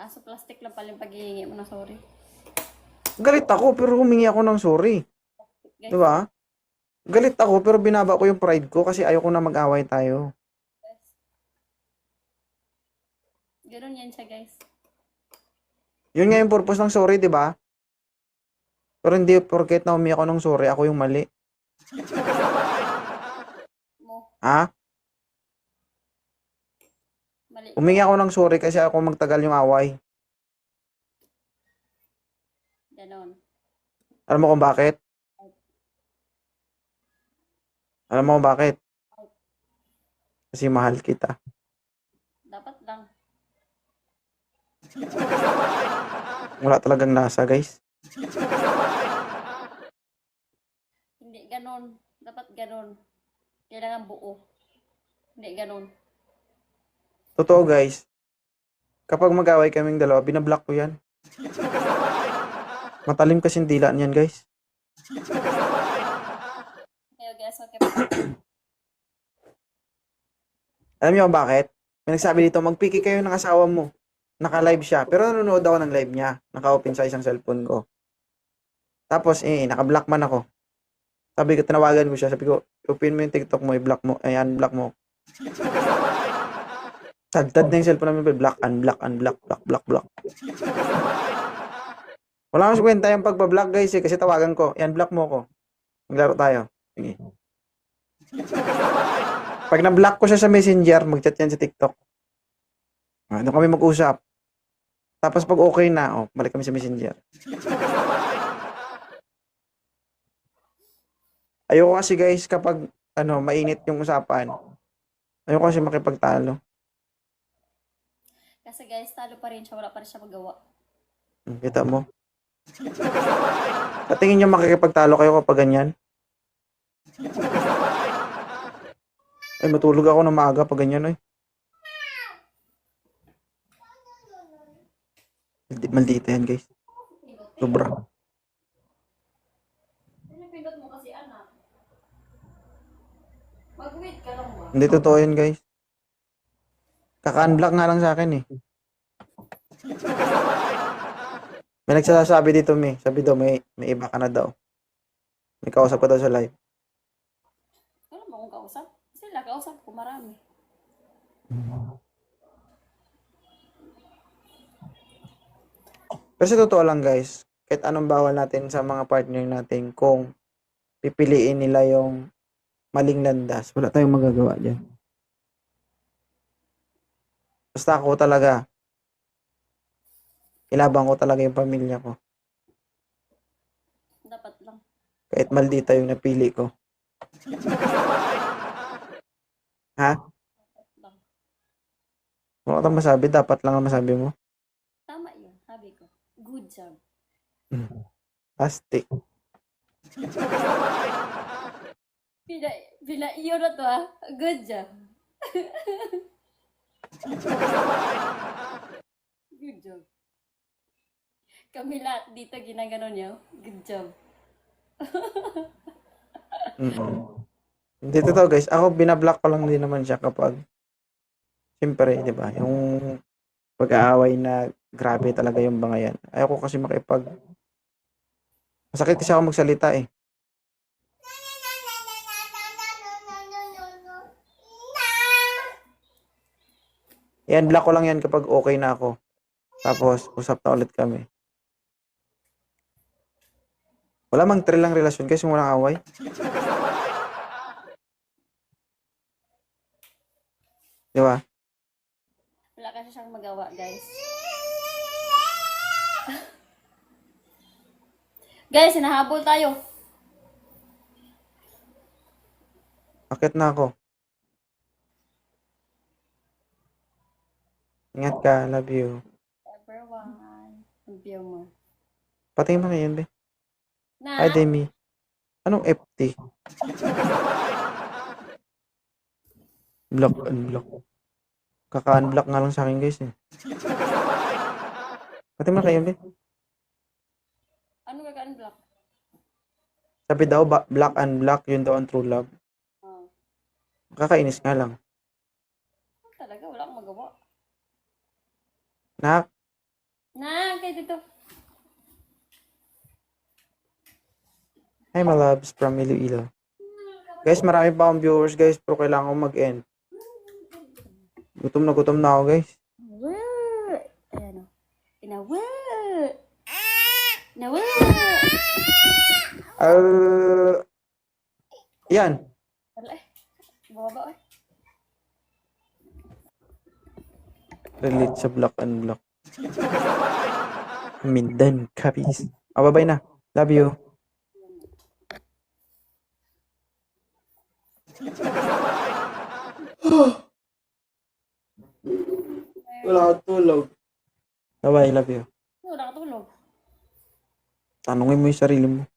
Ah, sa plastic lang pala yung paghihingi mo ng sorry. Galit ako pero humingi ako ng sorry. Guys, Di ba? Galit ako pero binaba ko yung pride ko kasi ayoko na mag-away tayo. Ganun yan siya, guys. Yun nga yung purpose ng sorry, di ba? Pero hindi porket na humingi ako ng sorry, ako yung mali. Mo, Ha? Mali. Humingi ako ng sorry kasi ako magtagal yung away. Ganon. Alam mo kung bakit? Alam mo kung bakit? Kasi mahal kita. Dapat lang. Wala talagang lasa, guys. Hindi ganon. Dapat ganon. Kailangan buo. Hindi ganon. Totoo, guys. Kapag mag-away kaming dalawa, binablock ko yan. Matalim kasing dila niyan, guys. Kaya guys, okay. Alam niyo bakit? May nagsabi dito, magpiki kayo ng asawa mo. Naka-live siya. Pero nanonood ako ng live niya. Naka-open sa isang cellphone ko. Tapos, eh, naka-block man ako. Sabi ko, tinawagan ko siya. Sabi ko, open mo yung TikTok mo, i-block mo, ay, unblock mo. Tagtad na yung cellphone namin, block, unblock, unblock, block, block, block. Wala akong kwenta yung pagbablock, guys, eh, kasi tawagan ko, i-unblock mo ko. Maglaro tayo. Sige. Pag na-block ko siya sa messenger, mag-chat yan sa TikTok. Doon kami mag-usap. Tapos pag okay na, oh, balik kami sa messenger. Ayoko kasi guys, kapag ano, mainit yung usapan. Ayoko kasi makipagtalo. Kasi guys, talo pa rin siya. Wala pa rin siya magawa. Hmm, Kita mo? Sa tingin niyo makikipagtalo kayo kapag ganyan? Ay, matulog ako ng maaga pag ganyan, ay. Maldi- Maldita yan, guys. Sobra. Pinapindot mo kasi anak. Mag-wait ka lang ba? Hindi totoo yun, guys. Kaka-unblock nga lang sa akin, eh. May nagsasabi dito, may. Sabi daw, may, may iba ka na daw. May kausap ko daw sa live. Wala mo akong kausap. Sila, kausap ko marami. Pero sa totoo lang guys, kahit anong bawal natin sa mga partner natin kung pipiliin nila yung maling landas, wala tayong magagawa dyan. Basta ako talaga, ilabang ko talaga yung pamilya ko. Dapat lang. Kahit maldita yung napili ko. ha? Dapat lang. Wala kang masabi, dapat lang ang masabi mo. Tama yun. Sabi ko. Good job. Plastic. Pina, pina, iyo na to ah. Good job. Good job. Kami lahat dito ginaganon niyo. Good job. Mm-mm. Hindi totoo guys. Ako binablock ko lang din naman siya kapag siyempre, di ba, yung pag-aaway na grabe talaga yung bangayan. Ayoko kasi makipag Masakit kasi ako magsalita eh. Yan, block ko lang yan kapag okay na ako. Tapos, usap na ulit kami. Wala mang thrill ang relasyon kasi walang away. Di ba? Wala kasi siyang magawa, guys. guys, hinahabol tayo. Akit na ako. Ingat ka. Love you. Everyone. Ang view mo. Patingin mo na yun, be. Na? Hi, Demi. Anong FT? Block, unblock. Kaka-unblock nga lang sa akin, guys, eh. Patingin mo na kayo, be. Ano ka block Sabi daw, ba- black unblock, yun daw ang true love. Oh. Kakainis nga lang. Talaga, wala akong magawa. Nak, Na, kaya dito. Hi, my loves from Iloilo. Guys, marami pa akong viewers, guys, pero kailangan ko mag-end. Gutom na gutom na ako, guys. Woo! Ayan o. Pinawoo! Nawoo! Uh, yan. Bababa eh. Relate sa block and block. Mindan, copies. Bye na. Love you. Wala akong tulog. Bye-bye, love you. Wala ka tulog. Tanungin mo yung sarili mo.